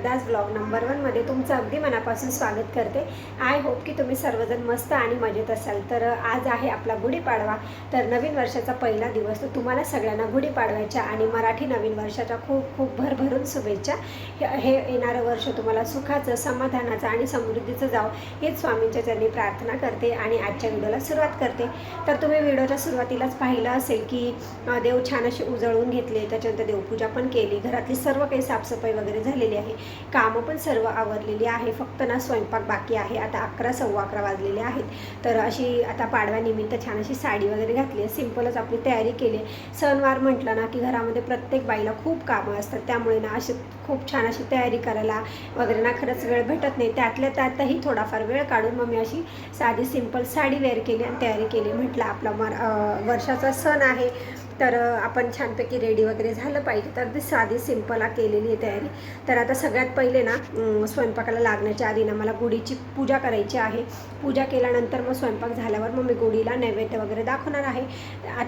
One Shraddha's blog number वनमध्ये तुमचं अगदी मनापासून स्वागत करते. आय होप की तुम्ही सर्वजण मस्त आणि मजेत असाल. तर आज आहे आपला गुढीपाडवा. तर नवीन वर्षाचा पहिला दिवस. तर तुम्हाला सगळ्यांना गुढीपाडव्याच्या आणि मराठी नवीन वर्षाच्या खूप खूप भरभरून शुभेच्छा. हे- हे येणारं वर्ष तुम्हाला सुखाचं समाधानाचं आणि समृद्धीचं जावं हेच स्वामींच्या चरणी प्रार्थना करते आणि आजच्या व्हिडिओला सुरुवात करते. तर तुम्ही व्हिडिओच्या सुरुवातीलाच पाहिलं असेल की देव छान असे उजळून घेतले. त्याच्यानंतर देवपूजा पण केली. घरातली सर्व काही साफसफाई वगैरे झालेली आहे. कामं पण सर्व आवरलेली आहे. फक्त ना स्वयंपाक बाकी आहे. आता अकरा सव्वा अकरा वाजलेले आहेत. तर अशी आता पाडव्यानिमित्त छान अशी साडी वगैरे घातली आहे. सिम्पलच आपली तयारी केली आहे. सणवार म्हटलं ना की घरामध्ये प्रत्येक बाईला खूप कामं असतात. त्यामुळे ना अशी खूप छान अशी तयारी करायला वगैरे ना खरंच वेळ भेटत नाही. त्यातल्या त्यातही थोडाफार वेळ काढून मग मी अशी साधी सिंपल साडी वेअर केली आणि तयारी केली म्हटलं आपला मर वर्षाचा सण आहे. तर आपण छानपैकी रेडी वगैरे झालं पाहिजे. तर अगदी साधी सिंपल केलेली आहे तयारी. तर आता सगळ्यात पहिले ना स्वयंपाकाला लागण्याच्या आधी ना मला गुढीची पूजा करायची आहे. पूजा केल्यानंतर मग स्वयंपाक झाल्यावर मग मी गुढीला नैवेद्य वगैरे दाखवणार आहे.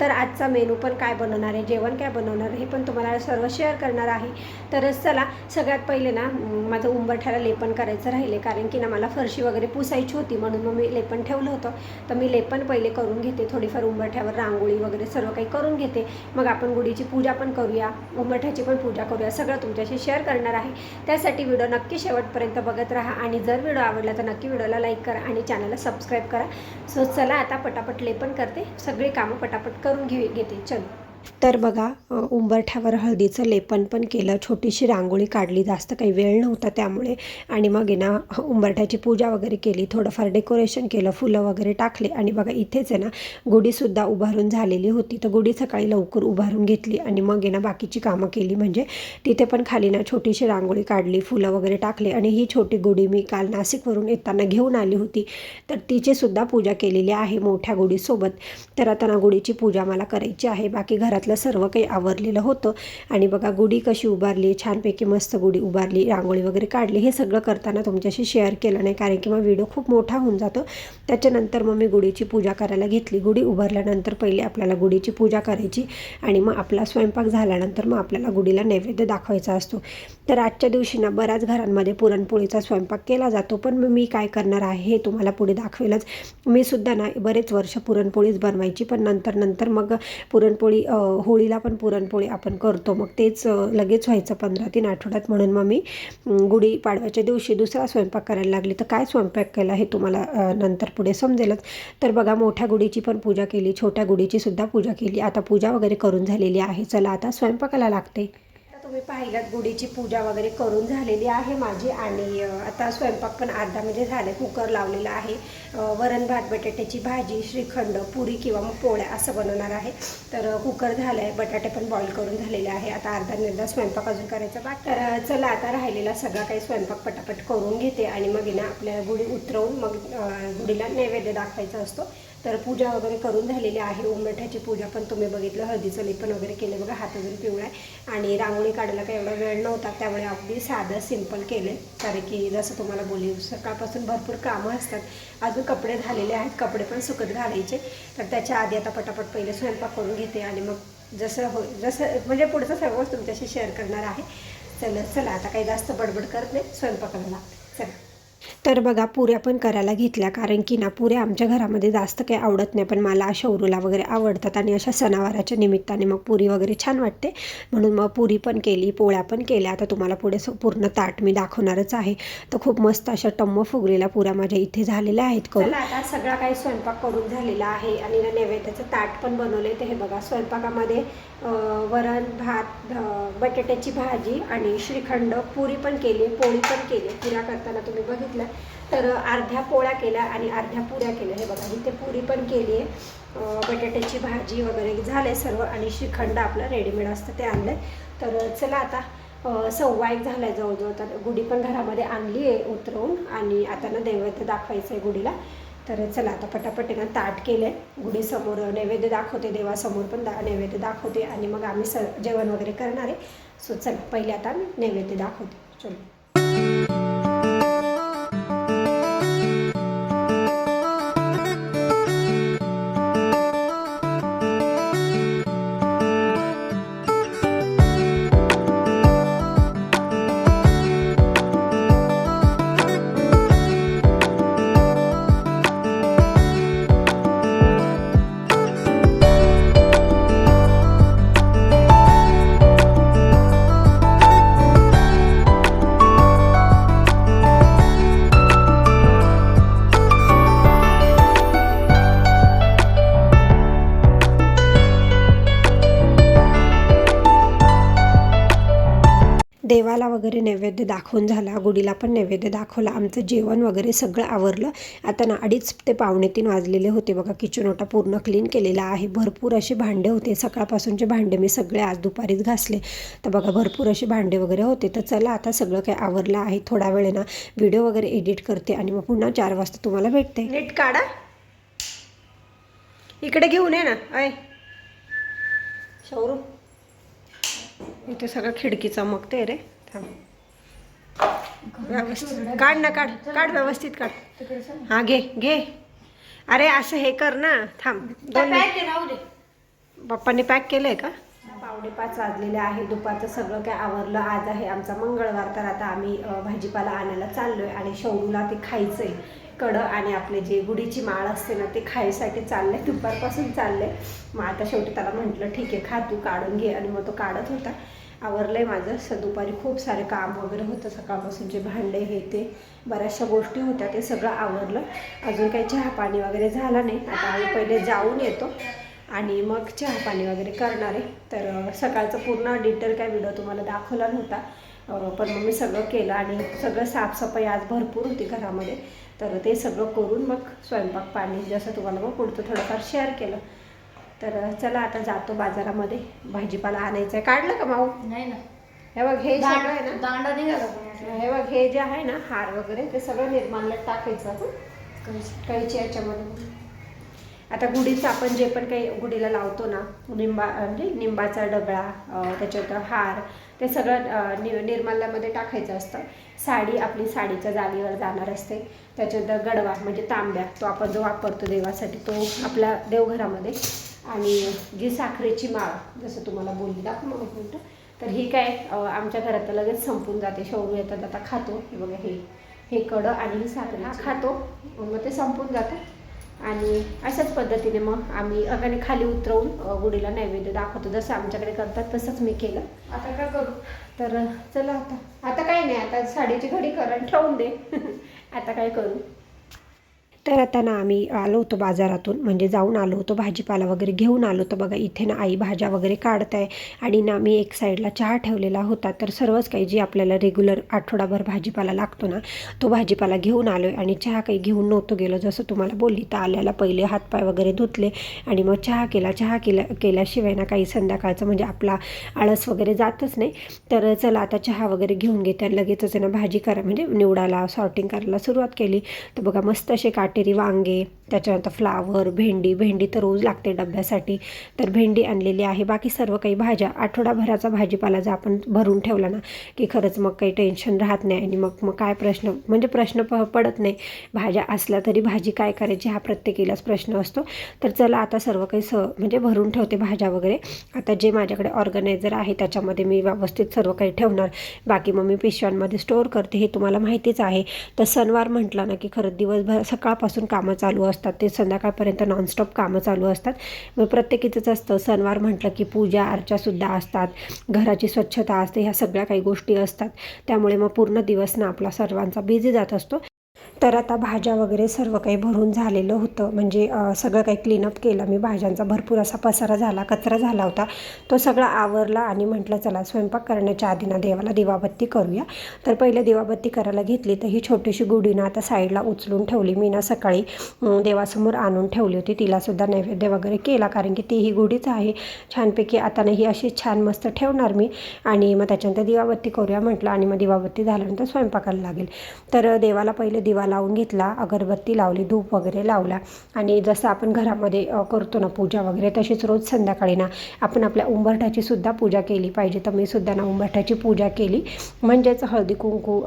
तर आजचा मेनू पण काय बनवणार आहे जेवण काय बनवणार आहे हे पण तुम्हाला सर्व शेअर करणार आहे. तर चला सगळ्यात पहिले ना माझं उंबरठ्याला लेपन करायचं राहिले कारण की ना मला फरशी वगैरे पुसायची होती म्हणून मग मी लेपन ठेवलं होतं. तर मी लेपन पहिले करून घेते. थोडीफार उंबरठ्यावर रांगोळी वगैरे सर्व काही करून घेते. मग आपण गुढीची पूजा पण करूया उंबरठ्याची पण पूजा करूया सगळं तुमच्याशी शेअर करणार आहे. त्यासाठी व्हिडिओ नक्की शेवटपर्यंत बघत राहा आणि जर व्हिडिओ आवडला तर नक्की व्हिडिओला लाईक करा आणि चॅनलला सबस्क्राईब करा. सो चला आता पटापट लेपन करते. सगळी कामं पटापट करून घे घेते. चलो. तर बघा उंबरठ्यावर हळदीचं लेपन पण केलं. छोटीशी रांगोळी काढली. जास्त काही वेळ नव्हता त्यामुळे. आणि मग आहे ना उंबरठ्याची पूजा वगैरे केली. थोडंफार डेकोरेशन केलं. फुलं वगैरे टाकले. आणि बघा इथेच आहे ना गुढीसुद्धा उभारून झालेली होती. तर गुढी सकाळी लवकर उभारून घेतली. आणि मग आहे ना बाकीची कामं केली. म्हणजे तिथे पण खाली ना छोटीशी रांगोळी काढली. फुलं वगैरे टाकले. आणि ही छोटी गुढी मी काल नाशिकवरून येताना घेऊन आली होती. तर तिचीसुद्धा पूजा केलेली आहे मोठ्या गुढीसोबत. तर आता ना गुढीची पूजा मला करायची आहे. बाकी घर घरातलं सर्व काही आवरलेलं होतं. आणि बघा गुढी कशी उभारली छानपैकी मस्त गुढी उभारली रांगोळी वगैरे काढली हे सगळं करताना तुमच्याशी शेअर केलं नाही कारण की मग व्हिडिओ खूप मोठा होऊन जातो. त्याच्यानंतर मग मी गुढीची पूजा करायला घेतली. गुढी उभारल्यानंतर पहिले आपल्याला गुढीची पूजा करायची आणि मग आपला स्वयंपाक झाल्यानंतर मग आपल्याला गुढीला नैवेद्य दाखवायचा असतो. तर आजच्या दिवशी ना बऱ्याच घरांमध्ये पुरणपोळीचा स्वयंपाक केला जातो पण मग मी काय करणार आहे हे तुम्हाला पुढे दाखवेलच. मी सुद्धा ना बरेच वर्ष पुरणपोळीच बनवायची पण नंतर नंतर मग पुरणपोळी होळीला पण पुरणपोळी आपण करतो. मग तेच लगेच व्हायचं पंधरा तीन आठवड्यात. म्हणून मग मी गुढीपाडव्याच्या गुढी पाडव्याच्या दिवशी दुसरा स्वयंपाक करायला लागली. तर काय स्वयंपाक केला हे तुम्हाला नंतर पुढे समजेलच. तर बघा मोठ्या गुढीची पण पूजा केली. छोट्या गुढीची सुद्धा पूजा केली. आता पूजा वगैरे करून झालेली आहे. चला आता स्वयंपाकाला लागते. तुम्ही पाहिलात गुढीची पूजा वगैरे करून झालेली आहे माझी आणि आता स्वयंपाक पण अर्धा म्हणजे झाले कुकर लावलेला आहे. वरण भात बटाट्याची भाजी श्रीखंड पुरी किंवा मग पोळ्या असं बनवणार आहे. तर कुकर झालं आहे बटाटे पण बॉईल करून झालेले आहे. आता अर्धा निर्धा स्वयंपाक अजून करायचा बाकी तर चला आता राहिलेला सगळा काही स्वयंपाक पटापट करून घेते आणि मग ना आपल्या गुढी उतरवून मग गुढीला नैवेद्य दाखवायचा असतो. तर पूजा वगैरे करून झालेली आहे. उंबरठ्याची पूजा पण तुम्ही बघितलं हळदीचं लेपन वगैरे केलं. बघा हात अजून पिवळा आहे. आणि रांगोळी काढायला काही एवढा वेळ नव्हता त्यामुळे अगदी साधं सिंपल केले. कारण की जसं तुम्हाला बोलली सकाळपासून भरपूर कामं असतात. अजून कपडे झालेले आहेत. कपडे पण सुकत घालायचे. तर त्याच्या आधी आता पटापट पहिले स्वयंपाक करून घेते आणि मग जसं हो जसं म्हणजे पुढचं सर्वच तुमच्याशी शेअर करणार आहे. चला चला आता काही जास्त बडबड करत नाही. स्वयंपाकाला लागते चला. तर बघा पुऱ्या पण करायला घेतल्या. कारण की ना पुऱ्या आमच्या घरामध्ये जास्त काही आवडत नाही पण मला शौरूला वगैरे आवडतात आणि अशा सणावाराच्या निमित्ताने मग पुरी वगैरे छान वाटते. म्हणून मग पुरी पण केली पोळ्या पण केल्या. आता तुम्हाला पुढे पूर्ण ताट मी दाखवणारच आहे. तर खूप मस्त अशा टम्म फुगलेल्या पुऱ्या माझ्या इथे झालेल्या आहेत. करून आता सगळा काही स्वयंपाक करून झालेला आहे. आणि नैवेद्याचं ताट पण बनवले ते हे बघा स्वयंपाकामध्ये वरण भात बटाट्याची भाजी आणि श्रीखंड पुरी पण केली पोळी पण केली. पुऱ्या करताना तुम्ही बघितलं. तर अर्ध्या पोळ्या केल्या आणि अर्ध्या पुऱ्या केल्या. हे बघा इथे पुरी पण केली आहे. बटाट्याची भाजी वगैरे झाले सर्व आणि श्रीखंड आपलं रेडीमेड असतं ते आणलं तर चला आता सव्वा एक झाला आहे जवळजवळ. तर गुढी पण घरामध्ये आणली आहे उतरवून आणि आता ना दैवत दाखवायचं आहे गुढीला. तर चला आता पटापट ना ताट केलं आहे गुढीसमोर नैवेद्य दाखवते देवासमोर पण दा नैवेद्य दाखवते आणि मग आम्ही स जेवण वगैरे करणार आहे. सो चला पहिले आता मी नैवेद्य दाखवते. चलो. नैवेद्य दाखवून झाला गुडीला पण नैवेद्य दाखवला. आमचं जेवण वगैरे सगळं आवरलं. आता ना अडीच ते पावणे तीन वाजलेले होते बघा. किचन ओटा पूर्ण क्लीन केलेला आहे. भरपूर असे भांडे होते. सकाळपासूनचे भांडे मी सगळे आज दुपारीच घासले. तर बघा भरपूर असे भांडे वगैरे होते. तर चला आता सगळं काही आवरलं आहे. थोडा वेळ ना व्हिडिओ वगैरे एडिट करते आणि मग पुन्हा चार वाजता तुम्हाला भेटते. नीट काढा. इकडे घेऊन ये ना. आय. शौरू इथे सगळं खिडकी चमकते रे. थांब. व्यवस्थित. काढ ना काढ काढ व्यवस्थित काढ. हा घे घे. अरे असं हे कर ना. थांब दोन मिनिट. पप्पांनी पॅक केलंय का? पावणे पाच वाजलेले आहे. दुपारचं सगळं काय आवरलं. आज आहे आमचा मंगळवार तर आता आम्ही भाजीपाला आणायला चाललोय आणि शौरूला ते खायचंय. कडं आणि आपले जे गुढीची माळ असते ना ते खायसाठी चाललंय. दुपारपासून चाललंय. मग आता शेवटी त्याला म्हटलं ठीक आहे खा तू काढून घे. आणि मग तो काढत होता. आवरलं आहे माझं. स दुपारी खूप सारे काम वगैरे होतं. सकाळपासून जे भांडे हे ते बऱ्याचशा गोष्टी होत्या. ते सगळं आवरलं. अजून काही चहा पाणी वगैरे झाला नाही. आता आम्ही पहिले जाऊन येतो आणि मग चहा पाणी वगैरे करणार आहे. तर सकाळचं पूर्ण डिटेल काय व्हिडिओ तुम्हाला दाखवला नव्हता. पण मग मी सगळं केलं आणि सगळं साफसफाई आज भरपूर होती घरामध्ये. तर ते सगळं करून मग स्वयंपाक पाणी जसं तुम्हाला मग पुढचं थोडंफार शेअर केलं. तर चला आता जातो बाजारामध्ये. भाजीपाला आणायचं आहे काढलं का माऊ? नाही ना. हे बघ हे सगळं आहे ना? दांडा निघाला. हे बघ हे जे आहे ना हार वगैरे ते सगळं निर्माणला टाकायचं. कैची. याच्यामध्ये. आता गुढीचं आपण जे पण काही गुढीला लावतो ना निंबा म्हणजे निंबाचा डबळा अं, त्याच्यात हार ते सगळं नि निर्माल्यामध्ये टाकायचं असतं. साडी आपली साडीच्या जागेवर जाणार असते. त्याच्यानंतर गडवा म्हणजे तांब्या तो आपण जो वापरतो देवासाठी तो आपल्या देवघरामध्ये. आणि जी साखरेची माळ जसं तुम्हाला बोलली दाखव मग एक मिनटं. तर ही काय आमच्या घरात लगेच संपून जाते. शौरू येतात आता खातो. हे बघा हे हे कडं आणि ही साखर. हा खातो. मग ते संपून जातं. आणि अशाच पद्धतीने मग आम्ही अगाने खाली उतरवून गुढीला नैवेद्य दाखवतो. जसं आमच्याकडे करतात तसंच मी केलं. आता काय करू? तर चला आता. आता काय नाही आता साडीची घडी कर ठेवून दे. आता काय करू? तर आता ना आम्ही आलो होतो बाजारातून म्हणजे जाऊन आलो होतो भाजीपाला वगैरे घेऊन आलो होतो. बघा इथे ना आई भाज्या वगैरे काढत आहे आणि ना मी एक साईडला चहा ठेवलेला होता. तर सर्वच काही जी आपल्याला रेग्युलर आठवडाभर भाजीपाला लागतो ना तो भाजीपाला घेऊन आलो आहे आणि चहा काही घेऊन नव्हतो गेलो. जसं तुम्हाला बोलली तर आल्याला पहिले हातपाय वगैरे धुतले आणि मग चहा केला. चहा केला केल्याशिवाय ना काही संध्याकाळचं म्हणजे आपला आळस वगैरे जातच नाही. तर चला आता चहा वगैरे घेऊन घेते आणि लगेचच आहे ना भाजी करा म्हणजे निवडायला सॉर्टिंग करायला सुरुवात केली. तर बघा मस्त असे काट தெரிவாங்கே त्याच्यानंतर फ्लावर भेंडी भेंडी तर रोज लागते डब्यासाठी. तर भेंडी आणलेली आहे. बाकी सर्व काही भाज्या आठवडाभराचा भाजीपाला जर आपण भरून ठेवला ना की खरंच मग काही टेन्शन राहत नाही आणि मग मग काय प्रश्न म्हणजे प्रश्न प पडत नाही. भाज्या असल्या तरी भाजी काय करायची हा प्रत्येकीलाच प्रश्न असतो. तर चला आता सर्व काही स म्हणजे भरून ठेवते भाज्या वगैरे. आता जे माझ्याकडे ऑर्गनायझर आहे त्याच्यामध्ये मी व्यवस्थित सर्व काही ठेवणार. बाकी मग मी पिशव्यांमध्ये स्टोअर करते हे तुम्हाला माहितीच आहे. तर सणवार म्हटलं ना की खरंच दिवसभर सकाळपासून कामं चालू असतात. ते संध्याकाळपर्यंत नॉनस्टॉप कामं चालू असतात. मग प्रत्येकीचंच असतं. सणवार म्हटलं की पूजा अर्चासुद्धा असतात. घराची स्वच्छता असते. ह्या सगळ्या काही गोष्टी असतात. त्यामुळे मग पूर्ण दिवस ना आपला सर्वांचा बिझी जात असतो. तर आता भाज्या वगैरे सर्व काही भरून झालेलं होतं. म्हणजे सगळं काही क्लीनअप केलं. मी भाज्यांचा भरपूर असा पसारा झाला कचरा झाला होता. तो सगळा आवरला आणि म्हटलं चला स्वयंपाक करण्याच्या आधी ना देवाला दिवाबत्ती करूया. तर पहिले दिवाबत्ती करायला घेतली तर ही छोटीशी गुढी ना आता साईडला उचलून ठेवली. मी ना सकाळी देवासमोर आणून ठेवली होती. तिलासुद्धा नैवेद्य वगैरे केला कारण की ती ही गुढीच आहे. छानपैकी आता नाही ही अशी छान मस्त ठेवणार मी. आणि मग त्याच्यानंतर दिवाबत्ती करूया म्हटलं. आणि मग दिवाबत्ती झाल्यानंतर स्वयंपाकाला लागेल. तर देवाला पहिले दिवा लावून घेतला अगरबत्ती लावली धूप वगैरे लावला. आणि जसं आपण घरामध्ये करतो ना पूजा वगैरे तशीच रोज संध्याकाळी ना आपण आपल्या उंबरठ्याची सुद्धा पूजा केली पाहिजे. तर मी सुद्धा ना उंबरठ्याची पूजा केली. म्हणजेच हळदी कुंकू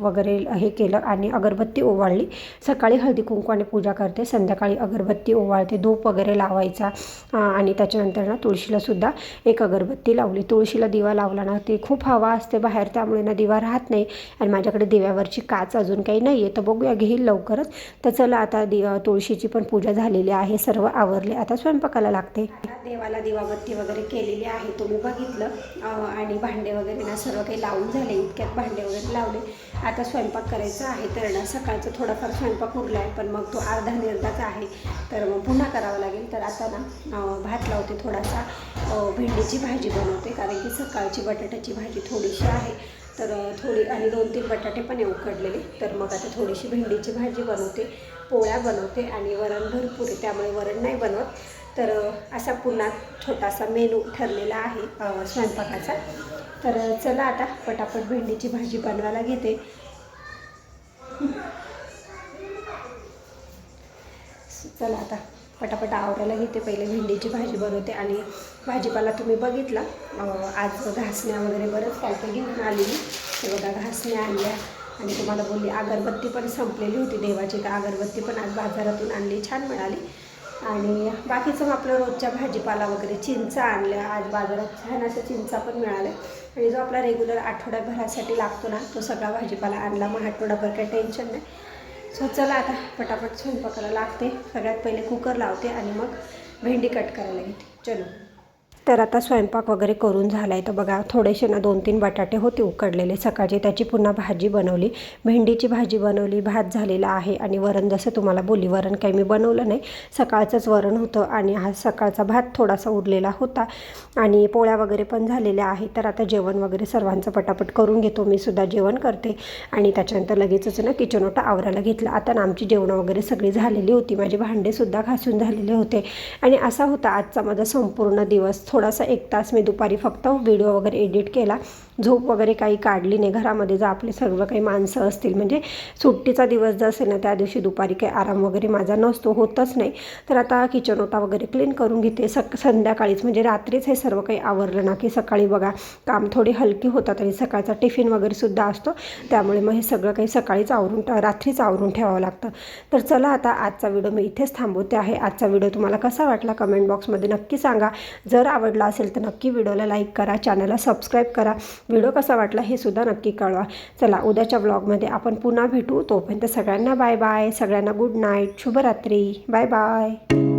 वगैरे हे केलं आणि अगरबत्ती ओवाळली. सकाळी हळदी कुंकवाने पूजा करते. संध्याकाळी अगरबत्ती ओवाळते. धूप वगैरे लावायचा. आणि त्याच्यानंतर ना तुळशीला सुद्धा एक अगरबत्ती लावली. तुळशीला दिवा लावला ना ती खूप हवा असते बाहेर. त्यामुळे ना दिवा राहत नाही. आणि माझ्याकडे दिव्यावरची काच अजून काही नाही आहे तर बघ बघूया घेईल लवकरच. तर चला आता दि तुळशीची पण पूजा झालेली आहे सर्व आवरले. आता स्वयंपाकाला लागते. देवाला दिवाबत्ती वगैरे केलेली आहे तुम्ही बघितलं. आणि भांडे वगैरे ना सर्व काही लावून झाले इतक्यात भांडे वगैरे लावले. आता स्वयंपाक करायचा आहे तर ना सकाळचं थोडाफार स्वयंपाक उरला आहे पण मग तो अर्धा निर्धाच आहे. तर मग पुन्हा करावा लागेल. तर आता ना भात लावते थोडासा. भेंडीची भाजी बनवते कारण की सकाळची बटाट्याची भाजी थोडीशी आहे. तर थोडी आणि दोन तीन बटाटे पण आहे उकडलेले. तर मग आता थोडीशी भेंडीची भाजी बनवते पोळ्या बनवते आणि वरण भरपूर आहे त्यामुळे वरण नाही बनवत. तर असा पुन्हा छोटासा मेनू ठरलेला आहे स्वयंपाकाचा. तर चला आता पटापट भेंडीची भाजी बनवायला घेते. चला आता. पटापट आवरायला घेते. पहिले भेंडीची भाजी बनवते आणि भाजीपाला तुम्ही बघितला. आज घासण्या वगैरे बरंच काय काय घेऊन आलेली. ते बघा घासण्या आणल्या आणि तुम्हाला बोलली अगरबत्ती पण संपलेली होती देवाची तर अगरबत्ती पण आज बाजारातून आणली छान मिळाली. आणि बाकीचं मग आपलं रोजच्या भाजीपाला वगैरे चिंचा आणल्या. आज बाजारात छान असं चिंचा पण मिळाल्या आणि जो आपला रेग्युलर आठवड्याभरासाठी लागतो ना तो सगळा भाजीपाला आणला. मग आठवडाभर काही टेन्शन नाही. सो चला आता पटापट स्वयंपाकाला लागते. सगळ्यात पहिले कुकर लावते आणि मग भेंडी कट करायला घेते. चलो. तर आता स्वयंपाक वगैरे करून झाला आहे तर बघा थोडेसे ना दोन तीन बटाटे होते उकडलेले. सकाळचे त्याची पुन्हा भाजी बनवली. भेंडीची भाजी बनवली भात झालेला आहे आणि वरण जसं तुम्हाला बोली वरण काही मी बनवलं नाही. सकाळचंच वरण होतं आणि हा सकाळचा भात थोडासा उरलेला होता. आणि पोळ्या वगैरे पण झालेल्या आहे तर आता जेवण वगैरे सर्वांचं पटापट करून घेतो. मी सुद्धा जेवण करते. आणि त्याच्यानंतर लगेचच ना किचन ओटा आवरायला घेतलं. आता ना आमची जेवणं वगैरे सगळी झालेली होती. माझे भांडेसुद्धा घासून झालेले होते. आणि असा होता आजचा माझा संपूर्ण दिवस. थोडासा एक तास मी दुपारी फक्त व्हिडिओ वगैरे एडिट केला. झोप वगैरे काही काढली नाही घरामध्ये जर आपले सर्व काही माणसं असतील. म्हणजे सुट्टीचा दिवस जर असेल ना त्या दिवशी दुपारी काही आराम वगैरे माझा नसतो होतच नाही. तर आता किचन ओटा वगैरे क्लीन करून घेते. सक संध्याकाळीच म्हणजे रात्रीच हे सर्व काही आवरलं ना की सकाळी बघा काम थोडी हलकी होतात आणि सकाळचा टिफिन वगैरे सुद्धा असतो. त्यामुळे मग हे सगळं काही सकाळीच आवरून रात्रीच आवरून ठेवावं लागतं. तर चला आता आजचा व्हिडिओ मी इथेच थांबवते आहे. आजचा व्हिडिओ तुम्हाला कसा वाटला? कमेंट बॉक्समध्ये नक्की सांगा. जर आवडला असेल तर नक्की व्हिडिओला लाईक करा चॅनलला सबस्क्राईब करा. व्हिडिओ कसा वाटला हे सुद्धा नक्की कळवा. चला उद्याच्या ब्लॉगमध्ये आपण पुन्हा भेटू. तोपर्यंत सगळ्यांना बाय बाय सगळ्यांना गुड नाईट शुभरात्री. Bye bye.